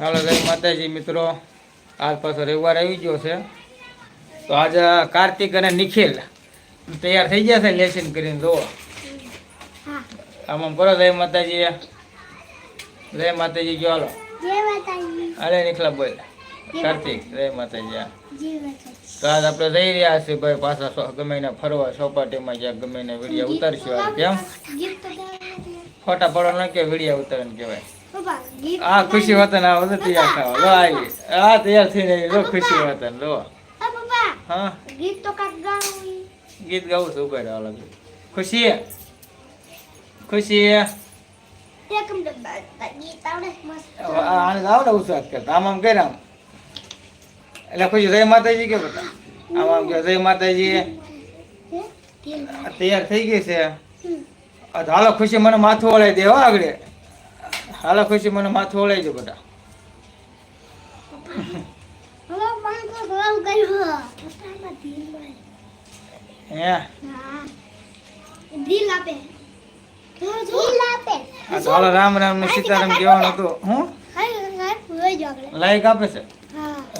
હાલો જય માતાજી મિત્રો. આજ પાછો રવિવાર આવી ગયો છે. તો આજે કાર્તિક અને નિખિલ તૈયાર થઈ ગયા છે લેસન કરીને જુઓ. આમાં કરો જય માતાજી. જય માતાજી ગયો હાલો. અરે નિખલા બોલ. કાર્તિક જય માતાજી. તો આજ આપણે જઈ રહ્યા છીએ ભાઈ પાછા ગમે એને ફરવા ચોપાટીમાં જ્યાં ગમે એને વીડિયો ઉતારશું. કેમ? ફોટા તો ન કે વીડિયો ઉતારવાનું કહેવાય. આ ખુશી વતન આ બધું તૈયાર થવા. લો આવી આ તૈયાર થઈને. લો ખુશી વતન લો. હા? ગીત તો કાક ગાવું ગીત ગાવું છું ઊભા રહેવા લાગ્યું ખુશી? ખુશી? આને આવડે ઉત્સાહ કરતા. આમ આમ કરે આમ. એટલે ખુશી જય માતાજી કે બધા. આમ આમ કે જય માતાજી? તૈયાર થઈ ગઈ છે. હાલો ખુશી મને માથું વળાઈ દે હો આગળ. હાલો ખુશી મને માથું ઓળાઈ જો. બધા રામ રામ ને સીતારામ કહેવાનું હતું. હું? લાઈક આપે છે?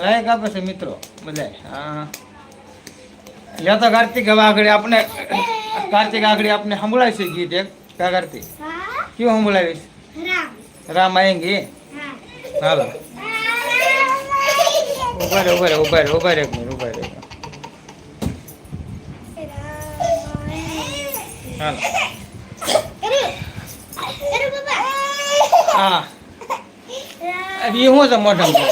લાયક આપે છે મિત્રો બધાય. હા. યા તો કાર્તિક હવે આગળ આપણે કાર્તિક આગળ આપણે સંભળાય છે ગીત એક. કા કાર્તિક? કયું સંભળાવીશ રે ઊભા રે ઊભા રે એક મિનિટ ઊભા રે એક મિનિટ. હાલો. હા. એ શું છે મોઢામાં?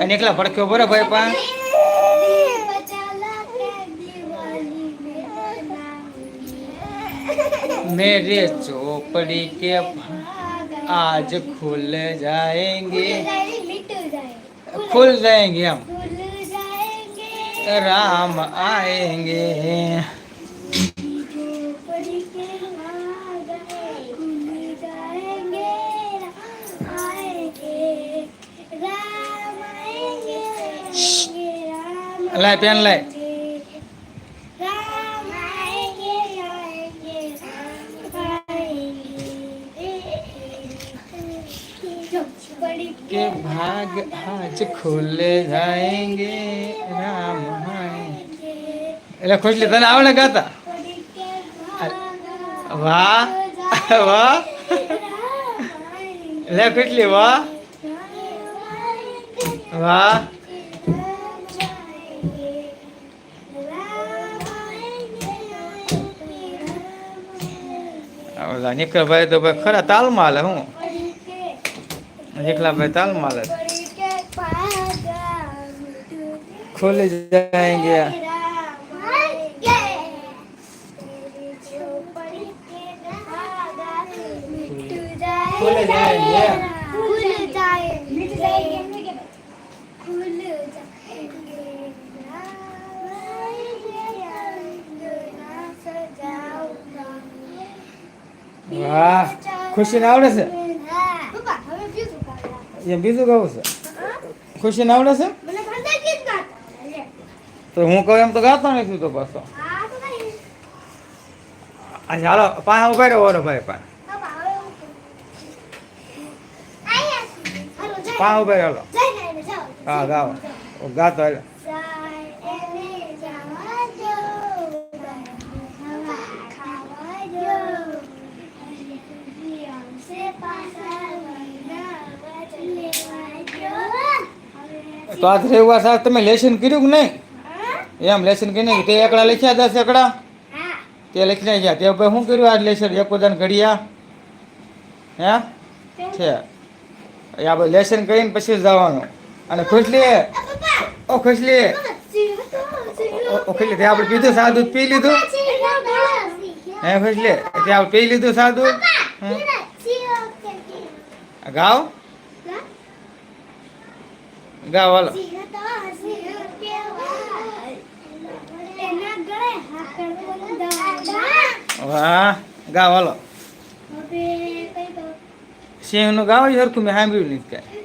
અને એકલા ભડક્યો બરો ભાઈ પા मेरे चोपड़ी के आज खुल जाएँगे। खुल जाएँगे हम। राम आएँगे। लाई पेन लाए। એટલે ખુશલી, તને આવડે ગાતા? વાહ વાહ. લે ખુશલી, વાહ. વાહ. ઓલા નિકલભાઈ તો ભાઈ ખરા તાલમાં હાલે, હું? નિકલાભાઈ તાલમાં હાલે. જાય જાएंगे ભૂલ જાય ભૂલ જાય ભૂલ જાય ભૂલ જાય વાહ ખુશી ને આવડે છે? એમ બીજું ગાવું છે? ખુશી ને આવડે છે? તો હું કહું એમ તો ગાતો નથી તો પાછો. ચાલો પાસે ઊભા રહ્યો ઓરો ભાઈ પાસે. ખાવા દો. આવશે હા વરગાવા ગાતો દો. તો આજ રવિવાર સાહેબ તમે લેસન કર્યું કે નહીં? એમ લેસન નહીં તે એકડા લખ્યા દસ એકડા. તે લખી નાખ્યા તે ભાઈ શું કર્યું? આજ લેસન એક બધાને ઘડિયા હે? છે. આપણે લેસન કરીને પછી જવાનું અને ખુશલી ઓ ખુશલી ઓ- ખુશલી તે આપણે પીધું સાદું પી લીધું. હે ખુશલી તે આપણે પી લીધું સાદું ગાવ હા? ગાવ હાલો. વાહ ગાવ હાલો સિંહનું ગાવ સરખું મેં સાંભળ્યું નહીં કાંઈ.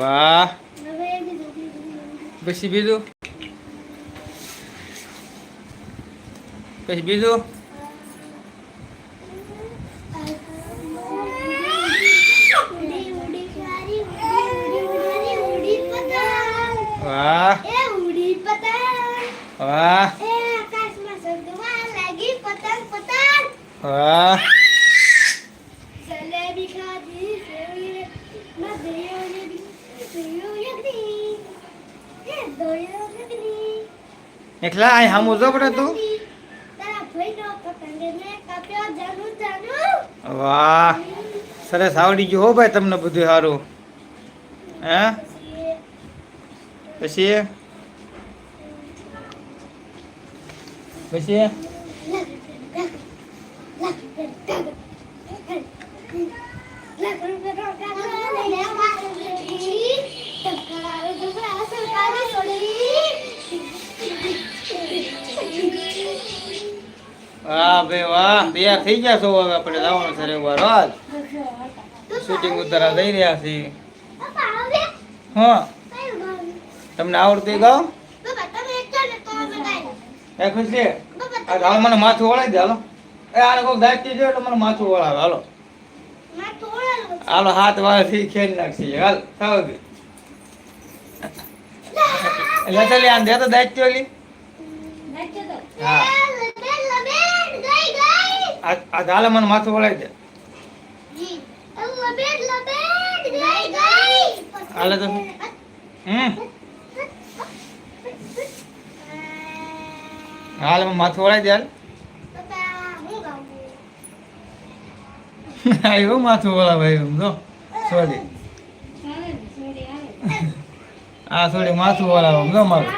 વાહ. પછી બીજું? પછી બીજું? વાહ. વાહ. યગની એકલા અહીં સામું જો પડે તું? વાહ, સરસ આવડી ગયું હો ભાઈ તમને બધું સારું હે? પછી? પછી? વાહ ભાઈ વાહ તૈયાર થઈ ગયા છો હવે આપણે જવાનું છે રેવા રોજ શૂટિંગ ઉતારા જઈ રહ્યા છીએ. હા. તમને આવડતું ગાઓ એ ખુશી. આ મને માથું વળાવી દે હાલો. એ આને કોક દાયિત્વ જો એટલે મને માથું વળાવે. હાલો. હાલો હાથ વાળાથી ખેડી નાખશે હાલ થાવ દે આમ દે તો દાયિત્વ ઓલી. હા. આ આ હાલે મને માથું વળાવી દે. હાલે તો. હમ. હાલે મને માથું વળાવી દે હાલ. એવું માથું વળાવે એમ જો. સોરી. આ સોરી માથું વળાવે એમ જો મારું.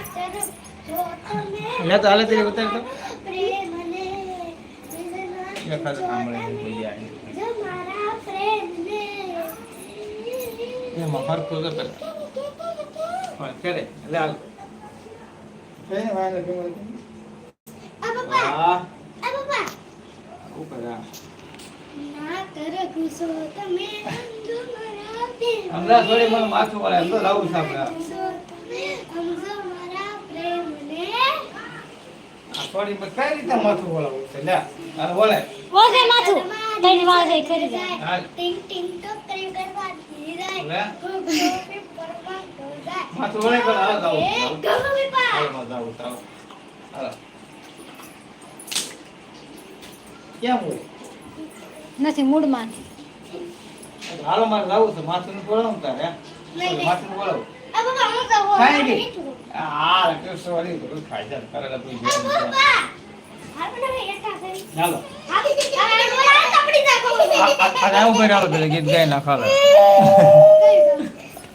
લે તો હાલે તેરી ઉતાર તો કરે. હમણાં થોડી મને માથું વળાવે એમ તો લાવું છે આપણે. થોડી કઈ રીતે માથું વળાવવું છે? લે વળે. માથું. તઈ વાગે ખરી જાય? ટિંગ ટિંગ તો પ્રેમ કરવા ધીરાય લે ગોગો પીપરમાં ગોગાય માથું વળે કર હાલ જાવ હાલ. જાવ હાલ કેમ હોય? નથી મૂડમાં હાલો મારે જાવું છે. માથું વળાવું તારે. માથું બોલાવું આ હું ખાઈ ગઈ આ કૃષ્ણ ખાઈ કરેલા તું આ ચાલો આવી? આ નાખો. આ આ- આ આવું આવો પેલા ગીત ગાઈ નાખો હાલો.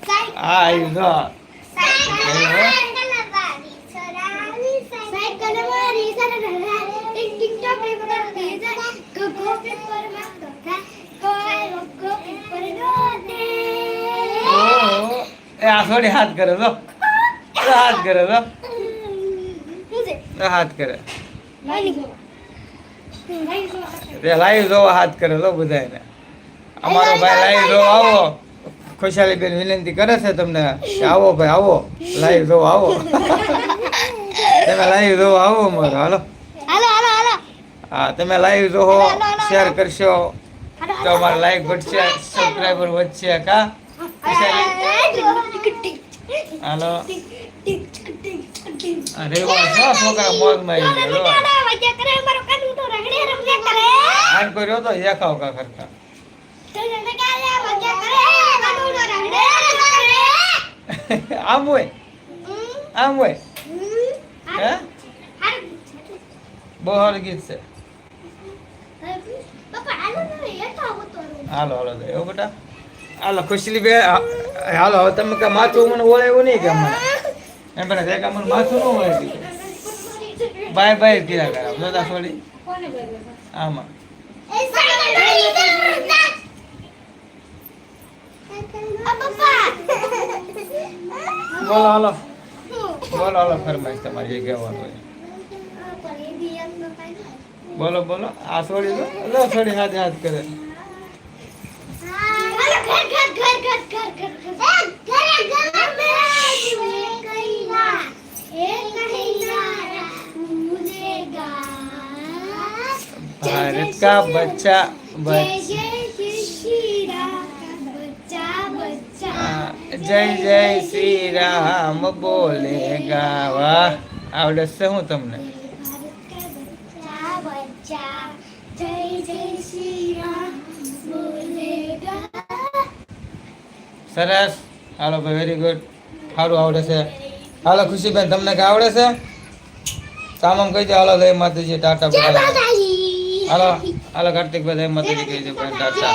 સાઈ આ આવ્યું જો ઓહો. એ આ થોડી હાથ કરે તો. હાથ કરે તો. હાથ કરે. તે લાઈવ જોવા હાથ કરે તો બધાને અમારો ભાઈ લાઈવ જોવા આવો. ખુશાલી બેન વિનંતી કરે છે તમને કે આવો ભાઈ આવો. લાઈવ જોવા આવો. તમે લાઈવ જોવા આવો મારો હાલો. હા તમે લાઈવ જોવો શેર કરશો. તો અમારા લાઈક ઘટશે સબસ્ક્રાઈબર વધશે કા? હાલો. આ રેવા છો છોકરા મોજમાં આવી ગયા જો. આન કોઈ તો એકાવ કા કરતા આમ હોય? આમ હોય? હે? બહુ ગીત છે. હાલો હાલો. એવું બેટા? હાલો ખુશલી બે હાલો, હવે તમે કે માથું મને હોય એવું નહીં કે મને એમ પણ તે કામ માથું ન હોય બાય બાય કીધા કરા જોતા થોડી આમાં. બોલો, હાલો. બોલો, હાલો, ફરમાઈશ તમારી જે કહેવાનું બોલો બોલો, આ છોડી દો છોડી હાથ હાથ કરે. કા બચ્ચા જય બચ્ચા જય જય શ્રી રામ. બચ્ચા બચ્ચા. જય જય શ્રી રામ બોલે ગાવા આવડે છે હું તમને? સરસ. હાલો ભાઈ વેરી ગુડ સારું આવડે છે. હાલો ખુશીબેન તમને કે આવડે છે? કામ કહી દે હાલો જય માતાજી ટાટા બધા. હાલો હાલો કાર્તિકભાઈ જય માતાજી કહી દે ટાટા.